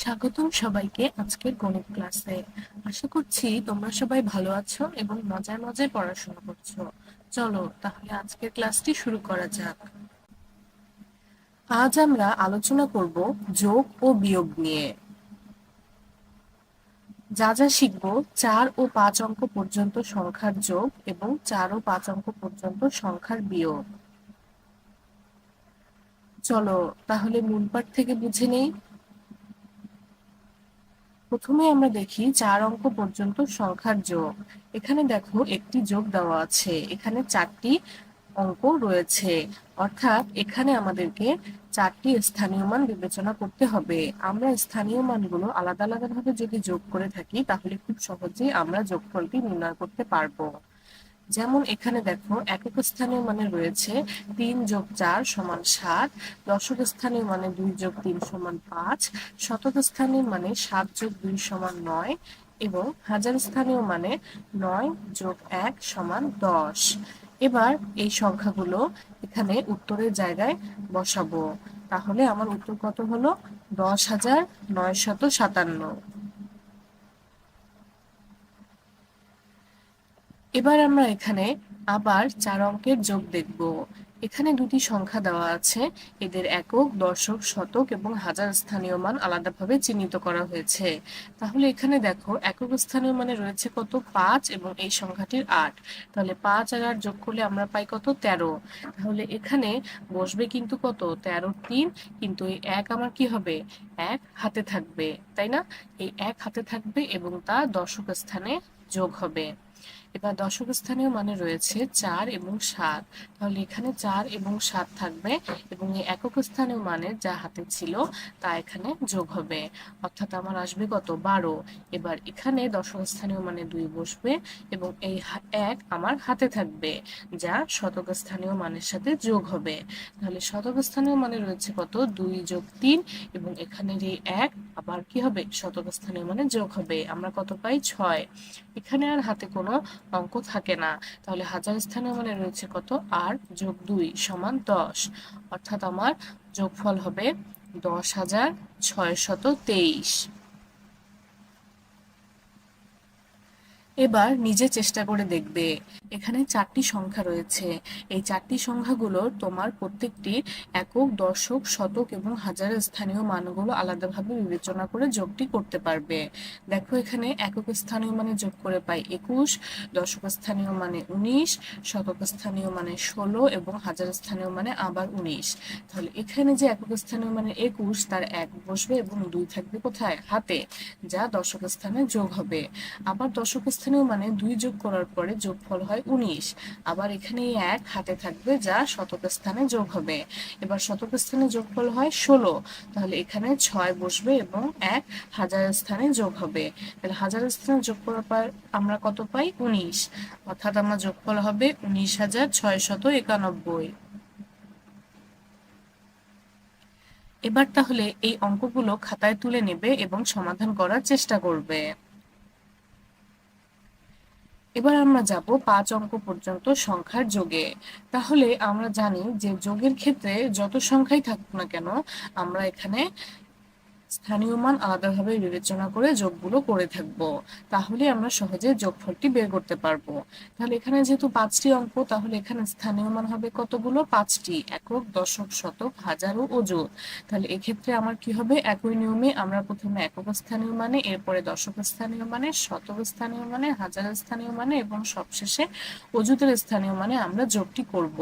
স্বাগতম সবাইকে আজকের গণিত ক্লাসে। আশা করছি তোমরা সবাই ভালো আছো এবং মজায় মজায় পড়াশোনা করছ। চলো তাহলে আজকের ক্লাসটি শুরু করা যাক। আজ আমরা আলোচনা করব যোগ ও বিয়োগ নিয়ে। যা যা শিখব চার ও পাঁচ অঙ্ক পর্যন্ত সংখ্যার যোগ এবং চার ও পাঁচ অঙ্ক পর্যন্ত সংখ্যার বিয়োগ। চলো তাহলে মূল পাঠ থেকে বুঝে নেই। প্রথমে আমরা দেখি চার অঙ্ক পর্যন্ত সংখ্যার যোগ। এখানে দেখো একটি যোগ দেওয়া আছে। এখানে চারটি অঙ্ক রয়েছে। অর্থাৎ এখানে আমাদেরকে চারটি স্থানীয় মান বিবেচনা করতে হবে। আমরা স্থানীয় মানগুলো আলাদা আলাদা ভাবে যদি যোগ করে থাকি, তাহলে খুব সহজেই আমরা যোগফলটি নির্ণয় করতে পারব। যেমন এখানে দেখো, একক স্থানীয় মানে রয়েছে তিন যোগ চার সমান সাত, দশক স্থানীয় মানে দুই যোগ তিন সমান পাঁচ, শতক স্থানীয় মানে সাত যোগ দুই সমান নয়, এবং হাজার স্থানীয় মানে নয় যোগ এক সমান দশ। এবার এই সংখ্যাগুলো এখানে উত্তরের জায়গায় বসাবো। তাহলে আমার উত্তর কত হলো? দশ হাজার নয় শত সাতান্ন। এবার আমরা এখানে আবার চার অঙ্কের যোগ দেখব। এখানে দুটি সংখ্যা দেওয়া আছে। এদের একক, দশক, শতক এবং হাজার স্থানীয় মান আলাদাভাবে চিহ্নিত করা হয়েছে। তাহলে এখানে দেখো, একক স্থানীয় মানে রয়েছে কত? পাঁচ এবং এই সংখ্যাটির আট। তাহলে পাঁচ আর আট যোগ করলে আমরা পাই কত? তেরো। তাহলে এখানে বসবে কিন্তু কত? তেরো তিন। কিন্তু এই এক আমার কি হবে? এক হাতে থাকবে, তাই না? এই এক হাতে থাকবে এবং তা দশক স্থানে যোগ হবে। এবার দশক স্থানীয় মানে রয়েছে চার এবং সাত। তাহলে এখানে চার এবং সাত থাকবে এবং এই একক স্থানীয় মানে যা হাতে ছিল তা এখানে যোগ হবে। অর্থাৎ আমার আসবে কত? বারো। এবার এখানে দশক স্থানীয় মানে দুই বসবে এবং এই এক আমার হাতে থাকবে, যা শতক স্থানীয় মানের সাথে যোগ হবে। তাহলে শতক স্থানীয় মানে রয়েছে কত? দুই যোগ তিন এবং এখানের এই এক আবার কি হবে? শতক স্থানীয় মানে যোগ হবে। আমরা কত পাই? ছয়। এখানে আর হাতে কোনো অঙ্ক থাকে না। তাহলে হাজার স্থানে মানে রয়েছে কত? আর যোগ দুই সমান দশ। অর্থাৎ আমার যোগফল হবে দশ হাজার ছয়শত তেইশ। এবার নিজে চেষ্টা করে দেখবে। এখানে চারটি সংখ্যা রয়েছে। এই চারটি সংখ্যাগুলো তোমার প্রত্যেকটি একক, দশক, শতক এবং হাজার স্থানীয় মানগুলো আলাদাভাবে বিবেচনা করে যোগটি করতে পারবে। দেখো এখানে একক স্থানীয় মানে যোগ করে পাই একুশ, দশক স্থানীয় মানে উনিশ, শতক স্থানীয় মানে ষোলো এবং হাজার স্থানীয় মানে আবার উনিশ। তাহলে এখানে যে একক স্থানীয় মানে একুশ, তার এক বসবে এবং দুই থাকবে কোথায়? হাতে, যা দশক স্থানে যোগ হবে। আবার দশক স্থানীয় মানে দুই যোগ করার পরে যোগফল হয় উনিশ। আবার এখানে এক, হাতে থাকবে যা শতক স্থানে যোগ হবে। এবার শতক স্থানে যোগফল হয় ষোলো। তাহলে এখানে ছয় বসবে এবং এক হাজার স্থানে যোগ হবে। তাহলে হাজার স্থানে যোগ করার পর আমরা কত পাই? উনিশ। অর্থাৎ আমার যোগফল হবে উনিশ হাজার ছয় শত একানব্বই। এবার তাহলে এই অঙ্কগুলো খাতায় তুলে নেবে এবং সমাধান করার চেষ্টা করবে। এবার আমরা যাব পাঁচ অঙ্ক পর্যন্ত সংখ্যার যোগে। তাহলে আমরা জানি যে যোগের ক্ষেত্রে যত সংখ্যাই থাকুক না কেন, আমরা এখানে স্থানীয় মান আলাদাভাবে বিবেচনা করে যোগগুলো করে থাকব। তাহলে আমরা সহজে যোগফলটি বের করতে পারব। তাহলে এখানে যেহেতু পাঁচটি অঙ্ক, তাহলে এখানে স্থানীয় মান হবে কতগুলো? পাঁচটি। একক, দশক, শতক হাজার ও অযুত তাহলে এক্ষেত্রে আমার কি হবে? একই নিয়মে আমরা প্রথমে একক স্থানীয় মানে এরপরে দশক স্থানীয় মানে শতক স্থানীয় মানে হাজার স্থানীয় মানে এবং সবশেষে অযুতের স্থানীয় মানে আমরা যোগটি করব।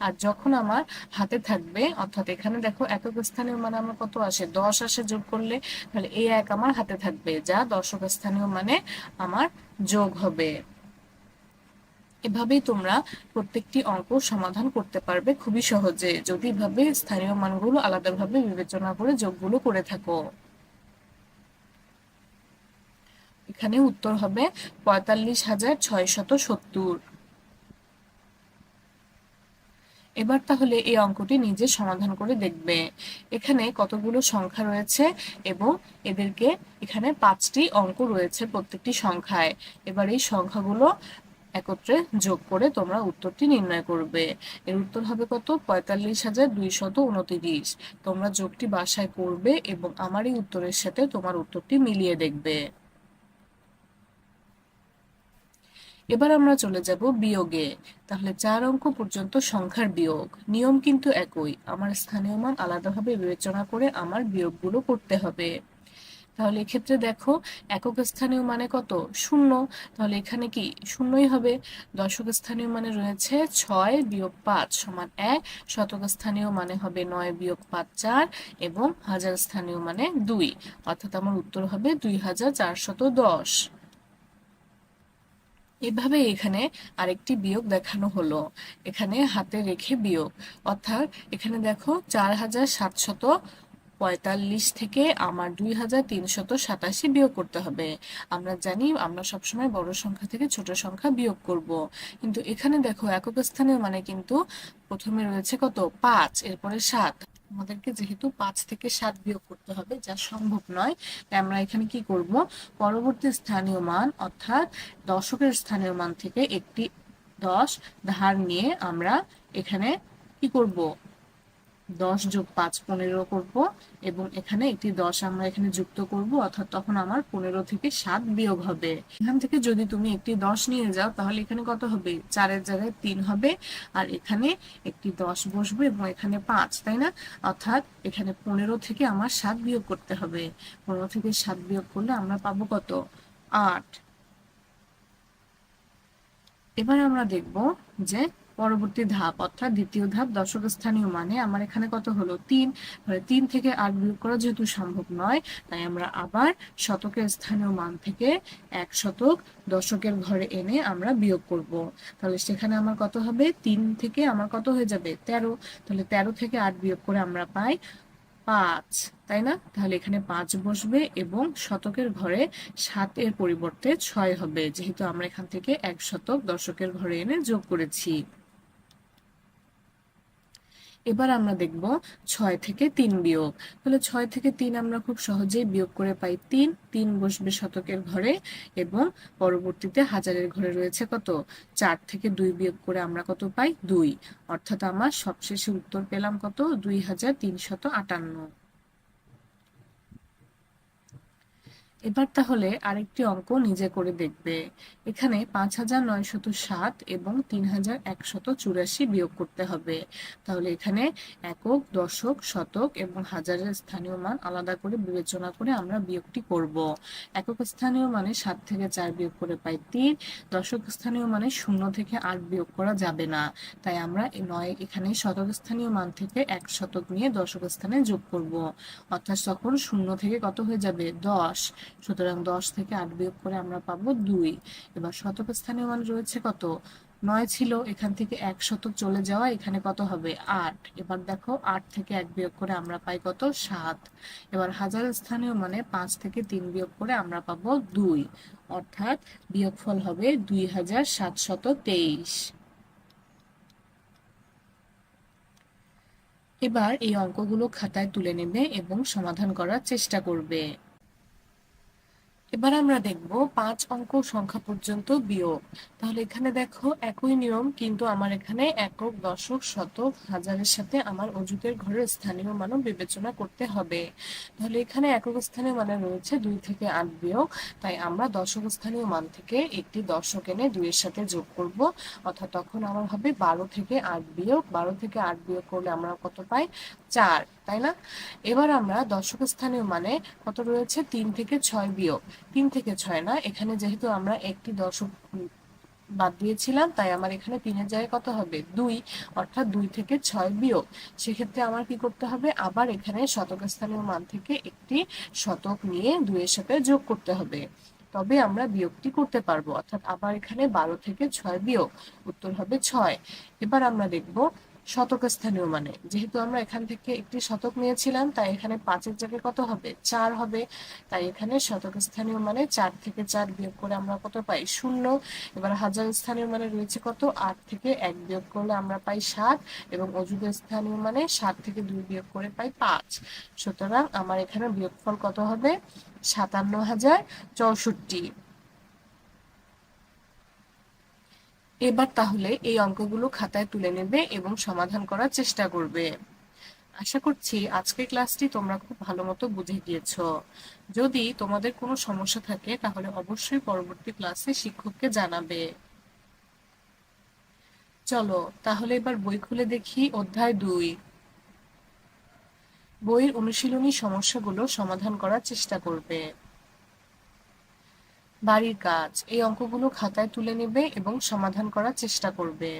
আর যখন আমার হাতে থাকবে, অর্থাৎ এখানে দেখো একক স্থানীয় মানে আমার কত আসে? দশ আসে যোগ করলে তাহলে এই এক আমার হাতে থাকবে, যা দশক স্থানীয় মানে আমার যোগ হবে। এভাবেই তোমরা প্রত্যেকটি অঙ্ক সমাধান করতে পারবে খুবই সহজে, যদি এভাবে স্থানীয় মানগুলো আলাদাভাবে বিবেচনা করে যোগগুলো করে থাকো। এখানে উত্তর হবে পঁয়তাল্লিশ হাজার ছয়শত সত্তর। এবার তাহলে এই অঙ্কটি নিজে সমাধান করে দেখবে। এখানে কতগুলো সংখ্যা রয়েছে এবং এদেরকে এখানে পাঁচটি অঙ্ক রয়েছে প্রত্যেকটি সংখ্যায়। এবার এই সংখ্যাগুলো একত্রে যোগ করে তোমরা উত্তরটি নির্ণয় করবে। এর উত্তর হবে কত? পঁয়তাল্লিশ হাজার দুইশত উনতিরিশ। তোমরা যোগটি বাসায় করবে এবং আমার এই উত্তরের সাথে তোমার উত্তরটি মিলিয়ে দেখবে। এবার আমরা চলে যাব বিয়োগে। তাহলে চার অঙ্ক পর্যন্ত সংখ্যার বিয়োগ। নিয়ম কিন্তু একই। আমার স্থানীয় মান আলাদাভাবে বিবেচনা করে আমার বিয়োগগুলো করতে হবে। তাহলে এক্ষেত্রে দেখো, একক স্থানীয় মানে কত? শূন্য। তাহলে এখানে কি? শূন্যই হবে। দশক স্থানীয় মানে রয়েছে ছয় বিয়োগ পাঁচ সমান এক। শতক স্থানীয় মানে হবে নয় বিয়োগ পাঁচ চার এবং হাজার স্থানীয় মানে দুই। অর্থাৎ আমার উত্তর হবে দুই হাজার চারশত দশ। এভাবে এখানে আরেকটি বিয়োগ দেখানো হলো। এখানে হাতে রেখে বিয়োগ। অর্থাৎ এখানে দেখো চার হাজার সাতশত পঁয়তাল্লিশ থেকে আমার দুই হাজার তিনশত সাতাশি বিয়োগ করতে হবে। আমরা জানি আমরা সবসময় বড় সংখ্যা থেকে ছোট সংখ্যা বিয়োগ করব। কিন্তু এখানে দেখো একক স্থানের মানে কিন্তু প্রথমে রয়েছে কত? পাঁচ, এরপরে সাত। আমাদেরকে যেহেতু পাঁচ থেকে সাত বিয়োগ করতে হবে, যা সম্ভব নয়, তাই আমরা এখানে কি করব? পরবর্তী স্থানীয় মান, অর্থাৎ দশকের স্থানীয় মান থেকে একটি দশ ধার নিয়ে আমরা এখানে কি করব? দশ যোগ পাঁচ পনেরো করব এবং এখানে একটি দশ আমরা এখানে যুক্ত করব, অর্থাৎ তখন আমার পনেরো থেকে সাত বিয়োগ হবে। এখান থেকে যদি তুমি একটি দশ নিয়ে যাও, তাহলে এখানে কত হবে? চারের জায়গায় তিন হবে, আর এখানে একটি দশ বসবে এবং এখানে পাঁচ, তাই না? অর্থাৎ এখানে পনেরো থেকে আমার সাত বিয়োগ করতে হবে। পনেরো থেকে সাত বিয়োগ করলে আমরা পাবো কত? আট। এবার আমরা দেখব যে পরবর্তী ধাপ, অর্থাৎ দ্বিতীয় ধাপ দশক স্থানীয় মানে আমার এখানে কত হলো? তিন। তিন থেকে আট বিয়োগ করা যেহেতু সম্ভব নয়, তাই আমরা আবার শতকের স্থানীয় মান থেকে এক শতক দশকের ঘরে এনে আমরা বিয়োগ করব। তাহলে সেখানে আমার কত হবে? তিন থেকে আমার কত হয়ে যাবে? তেরো। তাহলে তেরো থেকে আট বিয়োগ করে আমরা পাই পাঁচ। তাই না? তাহলে এখানে পাঁচ বসবে এবং শতকের ঘরে সাতের পরিবর্তে ছয় হবে, যেহেতু আমরা এখান থেকে এক শতক দশকের ঘরে এনে যোগ করেছি। এবার আমরা দেখব ছয় থেকে তিন বিয়োগ। তাহলে ছয় থেকে তিন আমরা খুব সহজেই বিয়োগ করে পাই তিন। তিন বসবে শতকের ঘরে এবং পরবর্তীতে হাজারের ঘরে রয়েছে কত? চার থেকে দুই বিয়োগ করে আমরা কত পাই? দুই। অর্থাৎ আমার সবশেষে উত্তর পেলাম কত? দুই হাজার তিনশত আটান্ন। এবার তাহলে আরেকটি অঙ্ক নিজে করে দেখবে। এখানে পাঁচ হাজার নয়শত সাত এবং তিন হাজার একশত চুরাশি বিয়োগ করতে হবে। তাহলে এখানে একক, দশক, শতক এবং হাজারের স্থানীয় মান আলাদা করে বিবেচনা করে আমরা বিয়োগটি করব। একক স্থানীয় মানে সাত থেকে চার বিয়োগ করে পাই তিন, দশক স্থানীয় মানে শূন্য থেকে আট বিয়োগ করা যাবে না। তাই আমরা নয় এখানে শতক স্থানীয় মান থেকে এক শতক নিয়ে দশক স্থানে যোগ করব। অর্থাৎ তখন শূন্য থেকে কত হয়ে যাবে? দশ। সুতরাং দশ থেকে আট বিয়োগ করে আমরা পাবো দুই। এবার শতক স্থানীয় মান রয়েছে কত? নয় ছিল, এখান থেকে এক শতক চলে যাওয়া এখানে কত হবে? আট। এবার দেখো, আট থেকে এক বিয়োগ করে আমরা পাই কত? সাত। এবার হাজার স্থানীয় মানে পাঁচ থেকে তিন বিয়োগ করে আমরা পাবো দুই। অর্থাৎ বিয়োগফল হবে দুই হাজার সাতশত তেইশ। এবার এই অঙ্কগুলো খাতায় তুলে নেবে এবং সমাধান করার চেষ্টা করবে। এবার আমরা দেখব পাঁচ অঙ্ক সংখ্যা পর্যন্ত বিয়োগ। তাহলে এখানে দেখো একই নিয়ম, কিন্তু আমার এখানে একক, দশক, শতক, হাজারের সাথে আমার অজুতের ঘরের স্থানীয় মানও বিবেচনা করতে হবে। তাহলে এখানে একক স্থানীয় মানে রয়েছে দুই থেকে আট বিয়োগ। তাই আমরা দশক স্থানীয় মান থেকে একটি দশক এনে দুইয়ের সাথে যোগ করব। অর্থাৎ তখন আমার হবে বারো থেকে আট বিয়োগ। বারো থেকে আট বিয়োগ করলে আমরা কত পাই? চার, তাই না? এবার আমরা দশক স্থানীয় মানে কত রয়েছে? তিন থেকে ছয় বিয়োগ। তিন থেকে ছয় না? এখানে যেহেতু আমরা একটি দশক বাদ দিয়েছিলাম, তাই আমার এখানে তিনের জায়গায় কত হবে? দুই, অর্থাৎ দুই থেকে ছয় বিয়োগ। সেক্ষেত্রে আমার কি করতে হবে? আবার এখানে শতক স্থানীয় মান থেকে একটি শতক নিয়ে দুইয়ের সাথে যোগ করতে হবে। তবে আমরা বিয়োগটি করতে পারব, অর্থাৎ আবার এখানে বারো থেকে ছয় বিয়োগ। উত্তর হবে ছয়। এবার আমরা দেখব শতক স্থানীয় মানে। যেহেতু আমরা এখান থেকে একটি শতক নিয়েছিলাম, তাই এখানে পাঁচের জায়গায় কত হবে? চার হবে। তাই এখানে শতক স্থানীয় মানে চার থেকে চার বিয়োগ করে আমরা কত পাই? শূন্য। এবার হাজার স্থানীয় মানে রয়েছে কত? আট থেকে এক বিয়োগ করলে আমরা পাই সাত এবং অযুগ স্থানীয় মানে সাত থেকে দুই বিয়োগ করে পাই পাঁচ। সুতরাং আমার এখানে বিয়োগফল কত হবে? সাতান্ন হাজার চৌষট্টি। এবার তাহলে এই অঙ্কগুলো খাতায় তুলে নেবে এবং সমাধান করার চেষ্টা করবে। আশা করছি আজকের ক্লাসটি তোমরা খুব ভালো মতো বুঝে গিয়েছো। যদি তোমাদের কোনো সমস্যা থাকে, তাহলে অবশ্যই পরবর্তী ক্লাসে শিক্ষককে জানাবে। চলো, তাহলে এবার বই খুলে দেখি, অধ্যায় দুই। বইয়ের অনুশীলনী সমস্যাগুলো সমাধান করার চেষ্টা করবে। বাড়ির কাজ, এই অঙ্কগুলো খাতায় তুলে নেবে এবং সমাধান করার চেষ্টা করবে।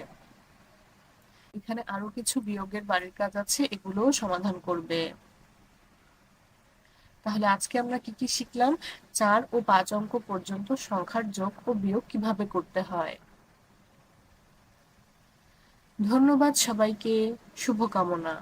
এখানে আরও কিছু বিয়োগের বাড়ির কাজ আছে, এগুলোও সমাধান করবে। তাহলে আজকে আমরা কি কি শিখলাম? চার ও পাঁচ অঙ্ক পর্যন্ত সংখ্যার যোগ ও বিয়োগ কীভাবে করতে হয়? ধন্যবাদ সবাইকে, শুভকামনা।